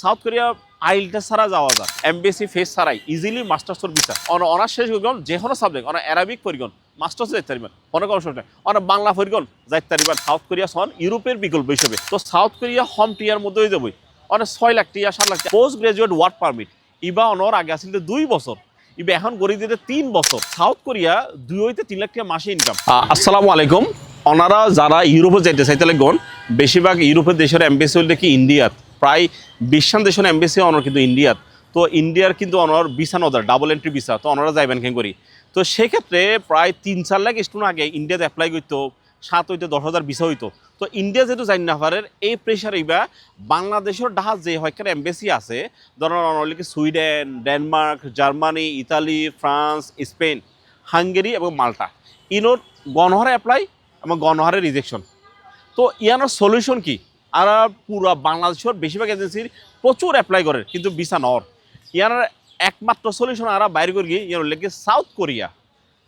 South Korea আইলটা ছাড়া যাওয়া যায়। এমবিএসি ফেস ছাড়াই ইজিলি মাস্টার্সর ভিসা অন অনার্স শেষ করিগন যে কোনো সাবজেক্ট অন অ্যারাবিক পরিগণ মাস্টার্স যাইতে পারিবেন অনেক অবসর অনেক বাংলা পরিগণ যাইতে পারিবেন সাউথ কোরিয়া সন ইউরোপের বিকল্প হিসেবে তো সাউথ কোরিয়া হোম টিয়ার মধ্যে হয়ে যাবই। অনেক ছয় লাখ টিয়া, সাত lakh post graduate work permit ইবা অনর আগে আসলে দুই বছর ইবা এখন গড়ি দিতে তিন বছর সাউথ কোরিয়া দুই হইতে তিন লাখ টাকা মাসে ইনকাম আসসালামু আলাইকুম। ওনারা যারা ইউরোপে যাইতে চাইতে লাগন বেশিরভাগ ইউরোপের দেশের এমবেসি হলে কি ইন্ডিয়াত প্রায় বিশান দেশের এমবেসি অনর কিন্তু ইন্ডিয়াত তো ইন্ডিয়ার কিন্তু অনর বিসা নদার ডাবল এন্ট্রি বিসা তো ওনারা যাইবেন কেন করি? তো সেক্ষেত্রে প্রায় তিন চার লাখ স্টুডেন্ট আগে ইন্ডিয়াতে অ্যাপ্লাই করতো, সাত হইতে, দশ হাজার বিসা হইতো। তো ইন্ডিয়া যেহেতু জানি না পারে, এই প্রেশার ইবা বাংলাদেশের ডাহা যে হয়কার এমবেসি আছে, ধরেন only Sweden, Denmark, Germany, Italy, France, Spain, Hungary এবং মাল্টা। ইনোর গণহারে অ্যাপ্লাই এবং গণহারে রিজেকশন তো ইয়ানোর সলিউশন কি? আর পুরা বাংলাদেশের বেশিরভাগ এজেন্সির প্রচুর অ্যাপ্লাই করে, কিন্তু ভিসা নর। ইয়ার একমাত্র সলিউশন আর বাইরে করে গিয়ে ইয়ার লেগে সাউথ কোরিয়া।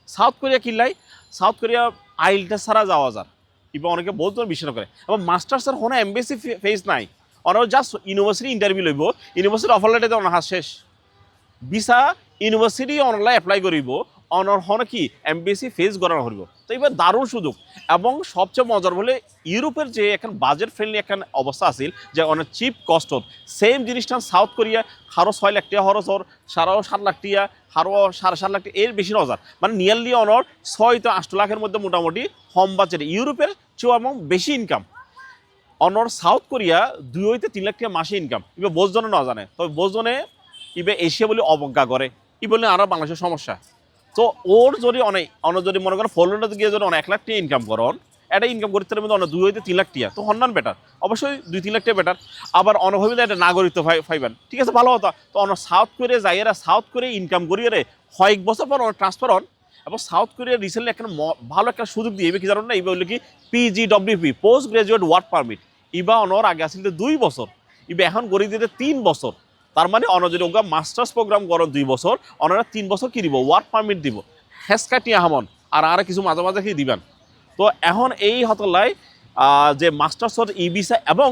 সাউথ কোরিয়া কিনলাই সাউথ কোরিয়া আইলটা ছাড়া যাওয়া যার কিংবা অনেকে বলতো বিশ্বাস করে। এবং মাস্টার্সের কোনো এমবেসি ফেস নাই। ওনারা জাস্ট ইউনিভার্সিটি ইন্টারভিউ লইব ইউনিভার্সিটি অফার লেটার হাত শেষ। ভিসা ইউনিভার্সিটি অনলাইন এপ্লাই করিব। অনর হন কি? এমবিএসি ফেস করানো হইব তো এবার দারুণ সুযোগ। এবং সবচেয়ে মজার বলে ইউরোপের যে এখন বাজেট ফ্রেন্ডলি এখন অবস্থা আছিল, যে অনেক চিপ কস্টত সেম জিনিসটা সাউথ কোরিয়া হারো ছয় লাখ টাকা খরচ হর সারাও সাত লাখ টাকা হারো সাড়ে সাত লাখ এর বেশি নজার। মানে নিয়ারলি অনর ছয় তো আট লাখের মধ্যে মোটামুটি কম বাজেট ইউরোপের চেয়েও এবং বেশি ইনকাম অনর সাউথ কোরিয়া দুই হইতে তিন লাখ টাকা মাসে ইনকাম এবার বোঝজনে না জানে। তবে বোঝজনে ইবে এশিয়া বলে অবজ্ঞা করে। ই বললে আরও বাংলাদেশের সমস্যা। তো ওর যদি অনেক, অন্য যদি মনে করেন ফলোটা গিয়ে যদি অনেক, এক লাখ টাকা ইনকাম করন এটা ইনকাম করতে পারবেন অনেক দুই হইতে তিন লাখ টাকা তো হন্নান বেটার অবশ্যই দুই, তিন লাখ টাকা বেটার আবার অনভাবিলে একটা নাগরিকত্ব পাই- পাইবেন। ঠিক আছে, ভালো কথা। তো অন্য সাউথ কোরিয়া যাই, এরা সাউথ কোরিয়া ইনকাম করিয়ে রে কয়েক বছর পর অনেক ট্রান্সফার হন। এবং সাউথ কোরিয়া রিসেন্টলি একটা ভালো একটা সুযোগ দিয়ে কি জানেন না এইবার হলো কি PGWP post graduate work permit ইবা অনর আগে আসলে দুই বছর। ইবা এখন গড়ি দিতে তিন বছর। তার মানে অন যদি ওগা মাস্টার্স প্রোগ্রাম করেন দুই বছর, অনারা তিন বছর কি দিব? ওয়ার্ক পারমিট দিব। হেসকাটি আহমন আর আর কিছু মাঝে মাঝে কি দিবেন? তো এখন এই হতলাই যে মাস্টার্সর ই ভিসা এবং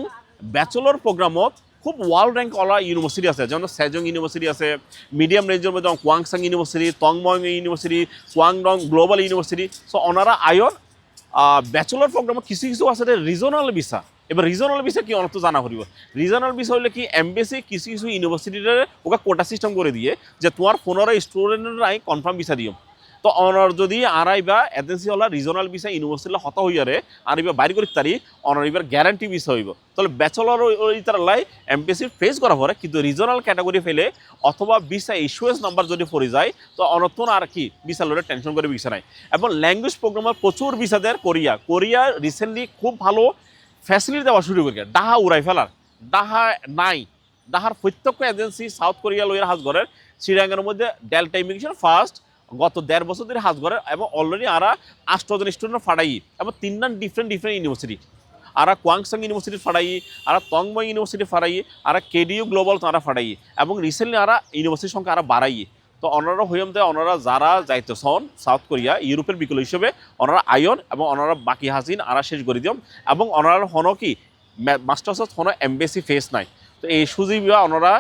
ব্যাচেলর প্রোগ্রামত খুব ওয়ার্ল্ড র্যাঙ্ক অলা ইউনিভার্সিটি আছে, যেমন সেজং ইউনিভার্সিটি আছে মিডিয়াম রেঞ্জের মধ্যে কোয়াংসাং university টংমং university Gwangdong global university so ওনারা আয়ন ব্যাচেলর প্রোগ্রামত কিছু কিছু আছে রিজনাল ভিসা এবার রিজনাল ভিসা কি অনেক জানা করিব রিজনাল ভিসা হলে কি এমবিএসি কিছু কিছু ইউনিভার্সিটির ওকে কোটা সিস্টেম করে দিয়ে যে তোমার পনেরো স্টুডেন্টরাই কনফার্ম ভিসা দিও তো অনার যদি আড়াই বা এজেন্সি হলা রিজনাল ভিসা ইউনিভার্সিটি হত হইয়ারে আর এবার বাইরে করি তারি অনার এবার গ্যারান্টি ভিসা হইব। তাহলে ব্যাচেলর তার লাই এমপিএসসি ফেস করা পরে কিন্তু রিজনাল ক্যাটাগরি ফেলে অথবা ভিসা ইস্যুয়েন্স নাম্বার যদি পড়ে যায়, তো অনতন আর কি ভিসা লোডে টেনশন করে ভিসা নাই। এবং ল্যাঙ্গুয়েজ প্রোগ্রামের প্রচুর দেয় কোরিয়া। কোরিয়া রিসেন্টলি খুব ভালো ফ্যাসিলিটি দেওয়া শুরু করে। ডাহা উড়াই ফেলার। ডাহা নাই। ডাহার প্রত্যক্ষ এজেন্সি সাউথ কোরিয়া হাজ ঘরের শ্রীলঙ্কার মধ্যে ডেল্টা ইমিগ্রেশন ফার্স্ট গত দেড় বছর ধরে হাজ ঘরের এবং অলরেডি আরা আষ্টজন স্টুডেন্ট ফাড়াই এবং তিনটান ডিফারেন্ট ডিফারেন্ট ইউনিভার্সিটি আরা কোয়াংসাং ইউনিভার্সিটি ফাড়াই, আরা তংময় ইউনিভার্সিটি ফাড়াই, আরা কেডিইউ গ্লোবাল তারা ফাড়াই এবং রিসেন্টলি আরা ইউনিভার্সিটির সংখ্যা আরা বাড়াই। তো অনারা হইম দেয় ওনারা যারা যাইতে সন সাউথ কোরিয়া, ইউরোপের বিকল হিসেবে ওনারা আয়ন এবং ওনারা বাকি হাসিন, আরা শেষ করে দিম এবং ওনারা হন কি মাস্টার্সত হন এমবেসি ফেস নাই। তো এই সুযোগ ইবা ওনারা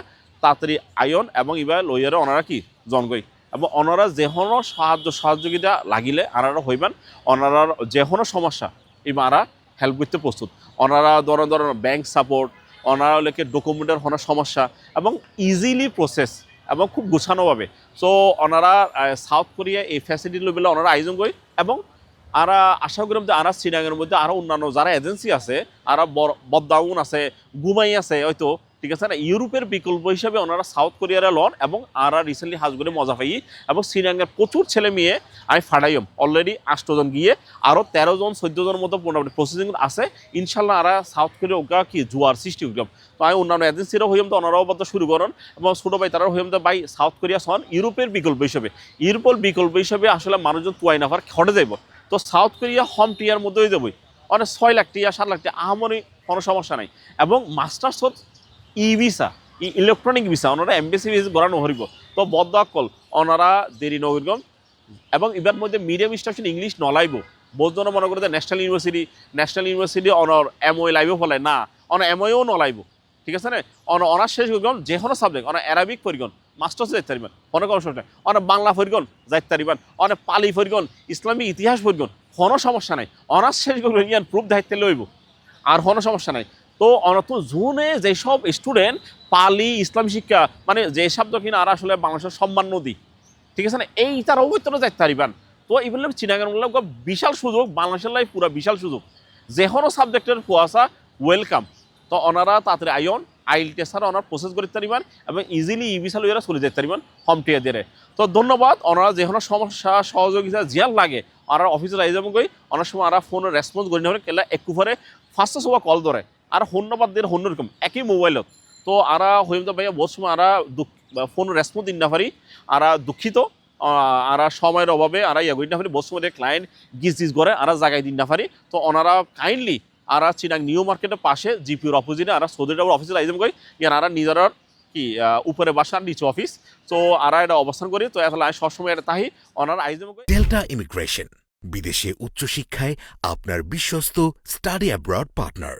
তাড়াতাড়ি আয়ন এবং ইবা লইয়ারে ওনারা কি, জনগই। এবং ওনারা যে কোনো সাহায্য, সহযোগিতা লাগিলে আনারা হইবেন। যে কোনো সমস্যা ইবা আরা হেল্প করতে প্রস্তুত। ওনারা ধরেন ধরেন ব্যাংক সাপোর্ট ওনারা লেখে ডকুমেন্টের হওয়ার সমস্যা এবং ইজিলি প্রসেস এবং খুব গুছানোভাবে। সো ওনারা সাউথ কোরিয়া এই ফ্যাসিলিটি লইবেলে ওনারা আয়োজন করি এবং আরা আশা করি যে আরা শ্রীনগরের মধ্যে আরও অন্যান্য যারা এজেন্সি আছে, আরা বদাউন আছে গুমাই আছে, হয়তো ঠিক আছে না? ইউরোপের বিকল্প হিসাবে ওনারা সাউথ কোরিয়ারে লন এবং আর আর রিসেন্টলি হাজগুড়ে মজা পাই এবং শ্রীলঙ্কার প্রচুর ছেলে মেয়ে আমি ফাড়াইম অলরেডি আষ্টজন গিয়ে আরও তেরো জন চোদ্দ জন মতো মোটামুটি প্রসেসিং আছে। ইনশাল্লাহ আরা সাউথ কোরিয়া ওগা কি জুয়ার সৃষ্টি হইলাম তো আমি অন্যান্য এজেন্সিরও হইম তো ওনারাও বদ্ধ শুরু করেন এবং ছোটো ভাই তারাও হইম তো ভাই সাউথ কোরিয়া সন ইউরোপের বিকল্প হিসাবে। ইউরোপের বিকল্প হিসাবে আসলে মানুষজন তুয়াই নাফার খটে যাইব। তো সাউথ কোরিয়া হোম টিয়ার মধ্যে হয়ে যাবই। অনেক ছয় লাখ টিয়া, সাত লাখ টিয়া, আহামরি কোনো সমস্যা নাই। এবং masters E visa, E electronic visa ওনারা এমবিসি ভিসা গড়ানো হরিব তো বদ্ধ কল ওনারা দেরি নগরগম এবং এবার মধ্যে মিডিয়াম ইনস্ট্রাকশন ইংলিশ নলাইব। বোধজন মনে করে national university national university honours MOA লাইব ফলে, না অন এমওএও নলাইব। ঠিক আছে না? অন অনার্স শেষ করবেন যে কোনো সাবজেক্ট অনেক অ্যারাবিক পরিগণ মাস্টার্স যাইতে পারিবেন সমস্যা নেই অনেক বাংলা পরিগণ যাইতে পারিবেন অনেক পালি পরিগণ ইসলামিক ইতিহাস পরিগণ কোনো সমস্যা নাই। অনার্স শেষ করবেন ইয়ান প্রুফ দায়িত্বে লইব আর কোনো সমস্যা নাই। তো অনত জুনে যেসব স্টুডেন্ট পালি, ইসলাম শিক্ষা মানে যে শব্দ কিনা আর আসলে বাংলাদেশের সম্মান নদী, ঠিক আছে না? এই তার অবৈতরে যাইতে পারিবেন। তো এইগুলো চিনাগান বিশাল সুযোগ, বাংলাদেশের লাই পুরা বিশাল সুযোগ। যে কোনো সাবজেক্টের কুয়াশা ওয়েলকাম তো ওনারা তাড়াতাড়ি আইন, আইল টেস্টার ওনার প্রসেস করতে পারিবেন এবং ইজিলি ই বিশাল ওরা চলে যেতে পারিবেন হোম দিয়ে তো ধন্যবাদ, ওনারা যে কোনো সমস্যা, সহযোগিতা জিয়াল লাগে আর অফিসে আই যাব গই, অনেক সময় আর ফোনে রেসপন্স করি না কেলা একটু ফার্স্ট সবাই কল ধরে। আর হন্যবাদ দিয়ে হন্য রকম, একই মোবাইলত। তো আরা হইম ভাইয়া, বহুত সময় আরা ফোন রেসপন্স দিন না পারি। আরা দুঃখিত আরা সময়ের অভাবে আরা ইয়া করি না পারি। বহুত সময় ক্লায়েন্ট গিজ গিজ করে, আরা জায়গায় দিন না পারি। তো ওনারা কাইন্ডলি আর চিনাং নিউ মার্কেটের পাশে জিপিওর অপোজিটে আর সৌদি আরব অফিসে আইজাম কই। ইয়ান আর নিজের কি উপরে বাসা, নিচে অফিস তো আর এটা অবস্থান করি, তো এখন আমি সবসময় এটা তাহি, ওনার আইজাম কই। ডেল্টা ইমিগ্রেশন বিদেশে উচ্চশিক্ষায় আপনার বিশ্বস্ত স্টাডি অ্যাব্রড পার্টনার